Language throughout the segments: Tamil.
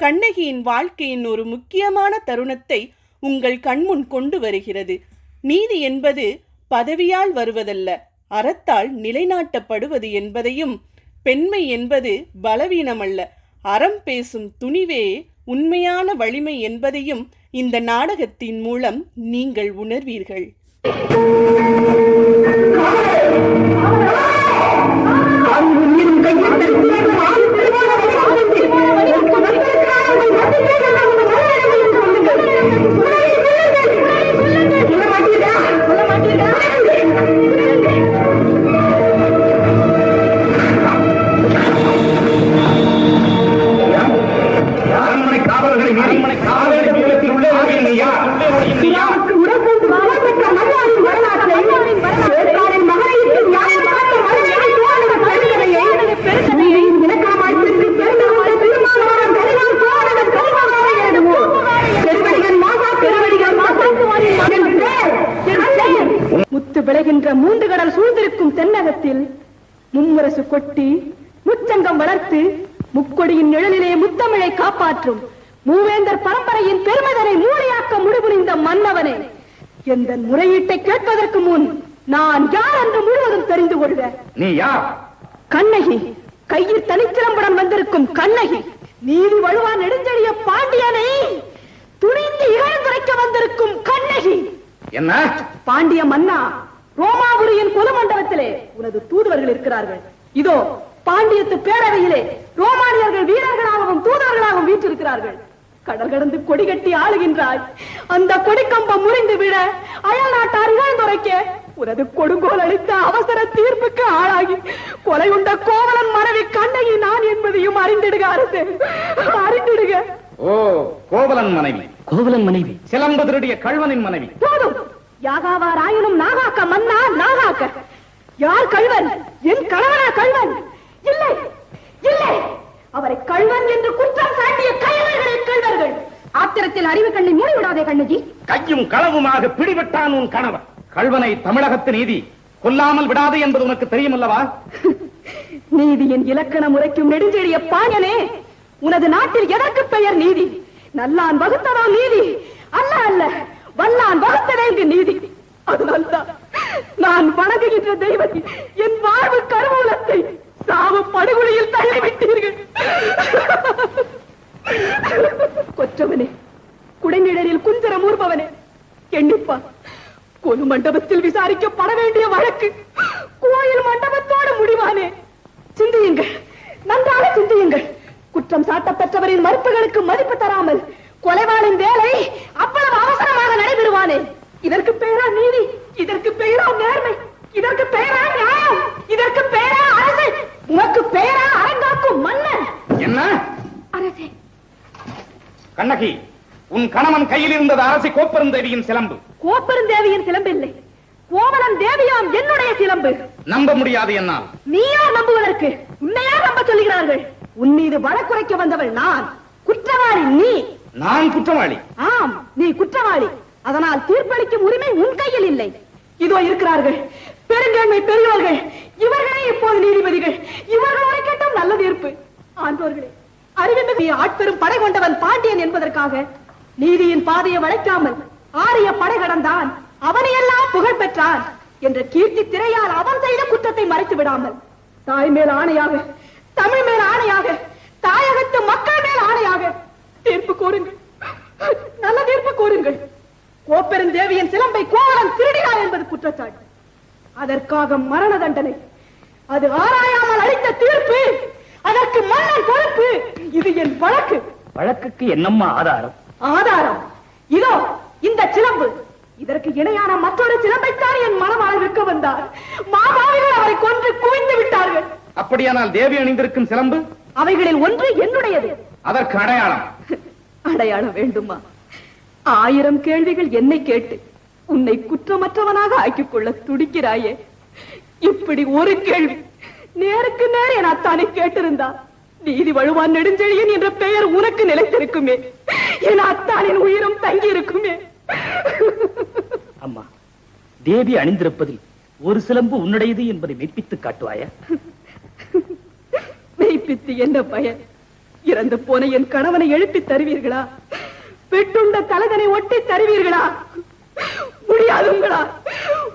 கண்ணகியின் வாழ்க்கையின் ஒரு முக்கியமான தருணத்தை உங்கள் கண்முன் கொண்டு வருகிறது. நீதி என்பது பதவியால் வருவதல்ல அறத்தால் நிலைநாட்டப்படுவது என்பதையும் பெண்மை என்பது பலவீனமல்ல அறம் பேசும் துணிவே உண்மையான வலிமை என்பதையும் இந்த நாடகத்தின் மூலம் நீங்கள் உணர்வீர்கள். அரண்மனை தென்னகத்தில் மும்முரசு கொட்டி முச்சங்கம் வளர்த்து முக்கொடியின் நிழலிலே முத்தமிழை காப்பாற்றும் மூவேந்தர் பரம்பரையின் பெருமதனை மூளையாக்க முடிபுரிந்த மன்னவனே. எந்த முறையீட்டை கேட்பதற்கு முன் நான் யார் என்று முழுவதும் தெரிந்து கொள்க. நீ யார்? கண்ணகி. கையில் தனிச்சிலம்புடன் வந்திருக்கும் கண்ணகி. நீதி வழுவா நெடுஞ்செழிய பாண்டியனை. துணிந்து இகழ்ந்துரைக்க வந்திருக்கும் கண்ணகி. என்ன? பாண்டிய மன்னா ரோமாபுரியின் குலமண்டபத்திலே உனது தூதுவர்கள் இருக்கிறார்கள். இதோ பாண்டியத்து பேரவையிலே ரோமானியர்கள் வீரர்களாகவும் தூதுவர்களாகவும் வீற்றிருக்கிறார்கள். கடல் கடந்து கொடி கட்டி ஆளுகின்றாய். அந்த கொடிக்கம்பம் முறிந்து விட அயல் நாட்டார் இழந்துரைக்க உனது கொடுங்கோல் அளித்த அவசர தீர்ப்புக்கு ஆளாகி கொலை உண்ட கோவலன் மனைவி கண்ணகி நான் என்பதையும் அறிந்திடுக அரசு. அறிந்திடுக. ஓ கோவலன் மனைவி. கோவலன் மனைவி. சிலம்பு திருடிய கழ்வனின் மனைவி. போதும். யாகாவாராயினும் நாகாக்க மன்னா நாகாக்க. யார் கள்வன் என் கணவனா கள்வன் இல்லை இல்லை. அவரை கள்வன் என்று குற்றம் சாட்டிய கயவர்களே கள்வர்கள் ஆத்திரத்தில் அறிவு கண்ணை மூடிவிடாதே கண்ணகி. கையும் களவுமாக பிடிபட்டான் உன் கணவன் கழ்வனை தமிழகத்து நீதி. கொல்லாமல் விடாது என்பது உனக்கு தெரியுமல்லவா? நீதியின் இலக்கண முறைக்கும் நெடுஞ்செழிய பாயனே உனது நாட்டில் எதற்கு பெயர் நீதி. நல்லான் வகுத்ததா நீதி? அல்ல அல்ல. வல்லான் வகுத்ததே இங்கு நீதி. அதனால்தான் நான் வணங்குகின்ற தெய்வத்தை என் வாழ்வு கருவூலத்தை சாவு படுகொலையில் தள்ளிவிட்டீர்கள். கொற்றவனே குடைநிழலில் குஞ்சரம் ஊர்பவனே எண்ணிப்பா கொலு மண்டபத்தில் விசாரிக்கப்பட வேண்டிய வழக்கு. கோயில் மண்டபத்தோடு முடிவானே. சிந்தியுங்கள். நன்றாக சிந்தியுங்கள். குற்றம் சாட்டப்பெற்றவரின் மறுப்புகளுக்கு மதிப்பு தராமல் கொலைவாளின் வேலை அவ்வளவு அவசரமாக நடைபெறுவானே இதற்கு பெயரா நீதி இதற்கு பெயரா நேர்மை இதற்கு பெயரா நியாயம் இதற்கு பெயரா அரசு உனக்கு பெயரா அரங்காக்கும் மன்னன் என்ன அரசே கண்ணகி உன் கணவன் கையில் இருந்தது அரசி கோப்பெருந்தேவியின் சிலம்பு. கோப்பெருந்தேவியின் சிலம்பில்லை கோவலன் தேவியாம் என்னுடைய சிலம்பு. நம்ப முடியாது என்னால். நீயா நம்புவதற்கு? உன்னையா நம்ப சொல்லுகிறார்கள்? உன் மீது வழக்குரைக்க வந்தவள் நான். குற்றவாளி நீ. நான் குற்றவாளி. ஆம் நீ குற்றவாளி. அதனால் தீர்ப்பளிக்கும் உரிமை உன் கையில் இல்லை. இதோ இருக்கிறார்கள். பெருங்கண்மை பெரியவர்கள் இவர்களே இப்போது நீதிபதிகள். இவர்களோட கேட்டும் நல்ல தீர்ப்பு. ஆண்டோர்களே அறிவிமிகு ஆட்பெரும் படை கொண்டவன் பாண்டியன் என்பதற்காக நீதியின் பாதையை வளைக்காமல் ஆரிய படை கடந்தான். அவனையெல்லாம் புகழ் பெற்றான் என்ற கீர்த்தி திரையால் அவன் செய்த குற்றத்தை மறைத்து விடாமல் தாய் மேல் ஆணையாக தமிழ் மேல் ஆணையாக தாயகத்து மக்கள் மேல் ஆணையாக தீர்ப்பு கூறுங்கள் நல்ல தீர்ப்பு கூறுங்கள் கோப்பெருந்தேவியின் சிலம்பை கோவலன் திருடினார் என்பது குற்றச்சாட்டு. அதற்காக மரண தண்டனை. அது ஆராயாமல் அளித்த தீர்ப்பு. அதற்கு மன்னன் பொறுப்பு. இது என் வழக்கு. வழக்குக்கு என்னம்மா ஆதாரம்? ஆதாரம். இதோ இந்த சிலம்பு. இதற்கு இணையான மற்றொரு சிலம்பைத்தான் என் மனமாக விற்க வந்தார். மாமாவிகள் அவரை கொன்று குவிந்து விட்டார்கள். அப்படியானால் தேவி அணிந்திருக்கும் சிலம்பு? அவைகளில் ஒன்று என்னுடையது. அதற்கு அடையாளம். அடையாளம் வேண்டுமா? ஆயிரம் கேள்விகள் என்னை கேட்டு உன்னை குற்றமற்றவனாக ஆக்கிக் கொள்ள துடிக்கிறாயே. இப்படி ஒரு கேள்வி. நேருக்கு நேர் என் அத்தானை கேட்டிருந்தா நீதி வழுவான் நெடுஞ்செழியன் என்ற பெயர் உனக்கு நிலைத்திருக்குமே. என் அத்தானின் உயிரும் தங்கி இருக்குமே அம்மா தேவி அணிந்திருப்பதில் ஒரு சிலம்பு உன்னுடையது என்பதை மெய்ப்பித்து காட்டுவாயா? மெய்ப்பித்து என்ன பயன்? இறந்து போன என் கணவனை எழுப்பி தருவீர்களா? பெட்டுண்ட தலகனை ஒட்டி தருவீர்களா? முடியாதுங்களா?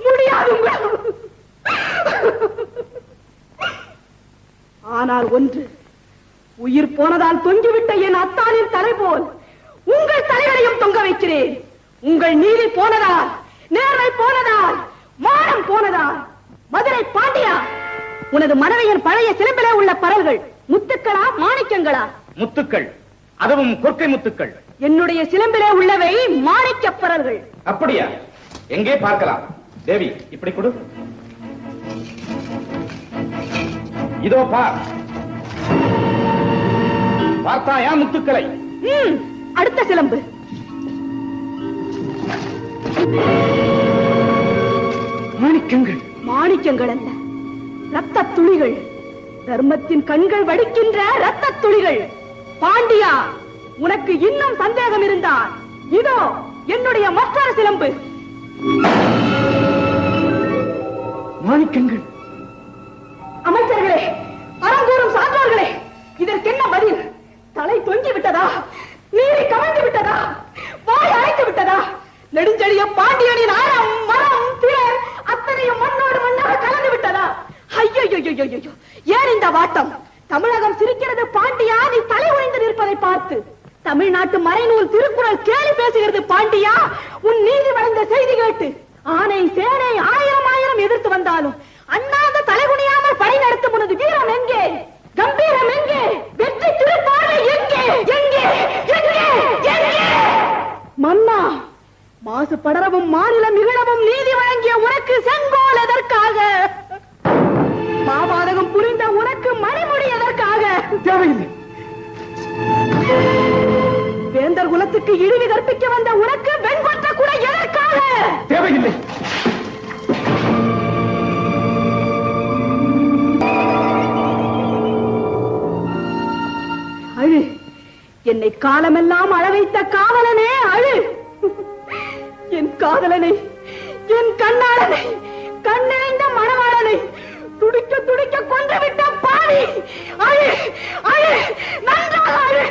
முடியாதுங்களா? ஆனால் ஒன்று உயிர் போனதால் தொங்கிவிட்ட என் அத்தானின் தலை போல் உங்கள் தலைகளையும் தொங்க வைக்கிறேன். உங்கள் நீதி போனதால் நேர்மை போனதால் மானம் போனதால். மதுரை பாண்டியா உனது மனைவியின் பழைய சிலம்பிலே உள்ள பரல்கள் முத்துக்களா மாணிக்கங்களா? முத்துக்கள் அதுவும் கொற்கை முத்துக்கள். என்னுடைய சிலம்பிலே உள்ளவை மாணிக்க பரல்கள். அப்படியா? எங்கே பார்க்கலாம்? தேவி இப்படி கொடு. இதோ பார். பார்த்தாயா முத்துக்களை? அடுத்த சிலம்பு. மாணிக்கங்கள். மாணிக்கங்கள் அல்ல ரத்த துளிகள். தர்மத்தின் கண்கள் வடிக்கின்ற ரத்த துளிகள். பாண்டியா உனக்கு இன்னும் சந்தேகம் இருந்தால் இதோ என்னுடைய மற்றொரு சிலம்பு. மாணிக்கங்கள். ஐயோ ஏன் இந்த வாட்டம்? தமிழகம் சிரிக்கிறது பாண்டியா நீ தலை உடைந்து நிற்பதை பார்த்து. தமிழ்நாட்டு மறைநூல் திருக்குறள் கேலி பேசுகிறது பாண்டியா உன் நீதி வளர்ந்த செய்தி கேட்டு. ஆனை சேனை ஆயிரம் ஆயிரம் எதிர்த்து வந்தாலும் அண்ணாந்த தலைகுனியாமல் படை நடத்தும் உனது வீரம் எங்கே? கம்பீரம் எங்கே? வெற்றி திருப்பார்வை எங்கே? எங்கே? எங்கே? எங்கே? மன்னா மாசு படரவும் மாநிலம் இகழவும் நீதி வழங்கிய உனக்கு செங்கோல் எதற்காக? தேவையில்லை. வேந்தர் குலத்துக்கு இழிவு கற்பிக்க வந்த உனக்கு வெண்கொற்ற கூட எதற்காக? தேவையில்லை. அழு என்னை காலமெல்லாம் அழ வைத்த காவலனே அழு. என் காதலனை என் கண்ணாளனை கண்ணிறைந்த மணவாளனை துடிக்க துடிக்க கொண்டு விட்ட பாவி. அழு அழு நன்றாக அழு.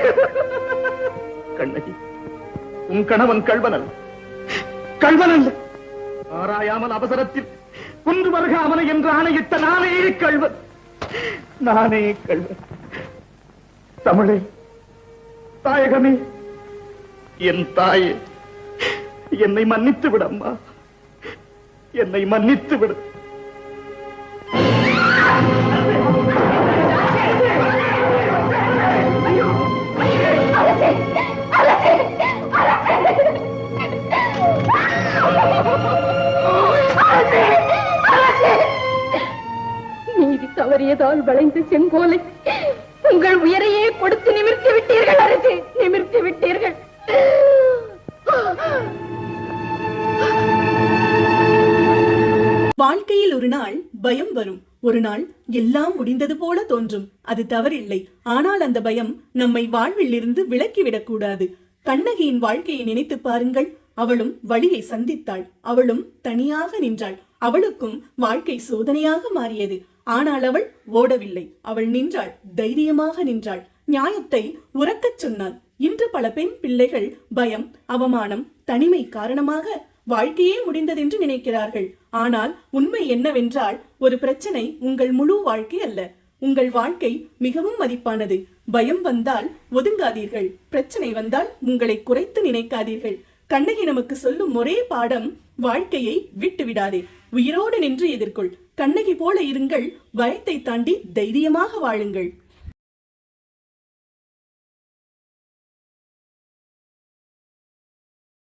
கண்ணகி உன் கணவன் கல்வனல் கல்வனல் ஆராயாமல் அவசரத்தில் குன்று வருகாமலை என்று ஆணையிட்ட நானே கல்வன் நானே கல்வன் தமிழே தாயகமே என் தாயே என்னை மன்னித்து விடம்மா. என்னை மன்னித்து விடு. தவறியதால் வளைந்து செங்கோலை உங்கள் உயரையே கொடுத்து நிமிர்த்தி விட்டீர்கள் அரசு நிமிர்த்தி விட்டீர்கள். வாழ்க்கையில் ஒரு நாள் பயம் வரும். ஒரு நாள் எல்லாம் முடிந்தது போல தோன்றும். அது தவறில்லை. ஆனால் அந்த பயம் நம்மை வாழ்வில் இருந்து விலக்கிவிடக் கூடாது கண்ணகியின் வாழ்க்கையை நினைத்து பாருங்கள். அவளும் வழியை சந்தித்தாள். அவளும் தனியாக நின்றாள். அவளுக்கும் வாழ்க்கை சோதனையாக மாறியது. ஆனால் அவள் ஓடவில்லை. அவள் நின்றாள். தைரியமாக நின்றாள். நியாயத்தை உறக்கச் சொன்னாள் இன்று பல பெண் பிள்ளைகள் பயம் அவமானம் தனிமை காரணமாக வாழ்க்கையே முடிந்ததென்று நினைக்கிறார்கள். ஆனால் உண்மை என்னவென்றால் ஒரு பிரச்சனை உங்கள் முழு வாழ்க்கை அல்ல. உங்கள் வாழ்க்கை மிகவும் மதிப்பானது. பயம் வந்தால் ஒதுங்காதீர்கள். பிரச்சனை வந்தால் உங்களை குறைத்து நினைக்காதீர்கள். கண்ணகி நமக்கு சொல்லும் ஒரே பாடம் வாழ்க்கையை விட்டு விடாதே உயிரோடு நின்று எதிர்கொள். கண்ணகி போல இருங்கள். பயத்தை தாண்டி தைரியமாக வாழுங்கள்.